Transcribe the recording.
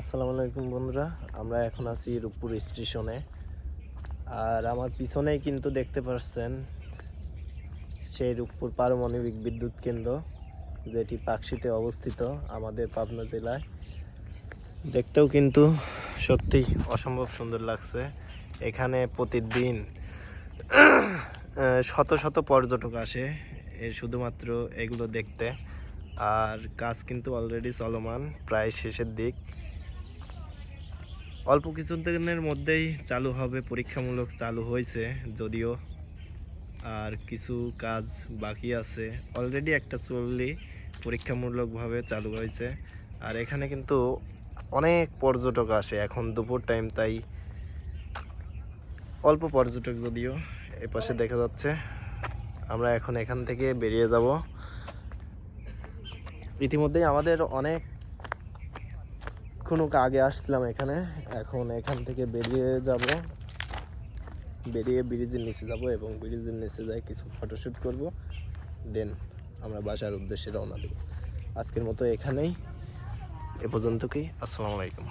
আসসালামু আলাইকুম বন্ধুরা, আমরা এখন আছি রূপপুর স্টেশনে। আর আমার পিছনেই কিন্তু দেখতে পাচ্ছেন সেই রূপপুর পারমাণবিক বিদ্যুৎ কেন্দ্র, যেটি পাকশিতে অবস্থিত আমাদের পাবনা জেলায়। দেখতেও কিন্তু সত্যি অসম্ভব সুন্দর লাগছে। এখানে প্রতিদিন শত শত পর্যটক আসে শুধুমাত্র এগুলো দেখতে। আর কাজ কিন্তু অলরেডি চলমান, প্রায় শেষের দিক। অল্প কিছু দিনের মধ্যেই চালু হবে, পরীক্ষামূলক চালু হয়েছে যদিও। আর কিছু কাজ বাকি আছে। অলরেডি একটা চললি পরীক্ষামূলকভাবে চালু হয়েছে। আর এখানে কিন্তু অনেক পর্যটক আসে, এখন দুপুর টাইম তাই অল্প পর্যটক যদিও এ পাশে দেখা যাচ্ছে। আমরা এখন এখান থেকে বেরিয়ে যাব। ইতিমধ্যেই আমাদের অনেক কোনো আগে আসছিলাম এখানে। এখন এখান থেকে বেরিয়ে যাব। বেরিয়ে ব্রিজের নিচে যাব এবং ব্রিজের নিচে যাই কিছু ফটোশ্যুট করব। দেন আমরা বাসার উদ্দেশ্যে রওনা দেব। আজকের মতো এখানেই। এ পর্যন্ত কি। আসসালামু আলাইকুম।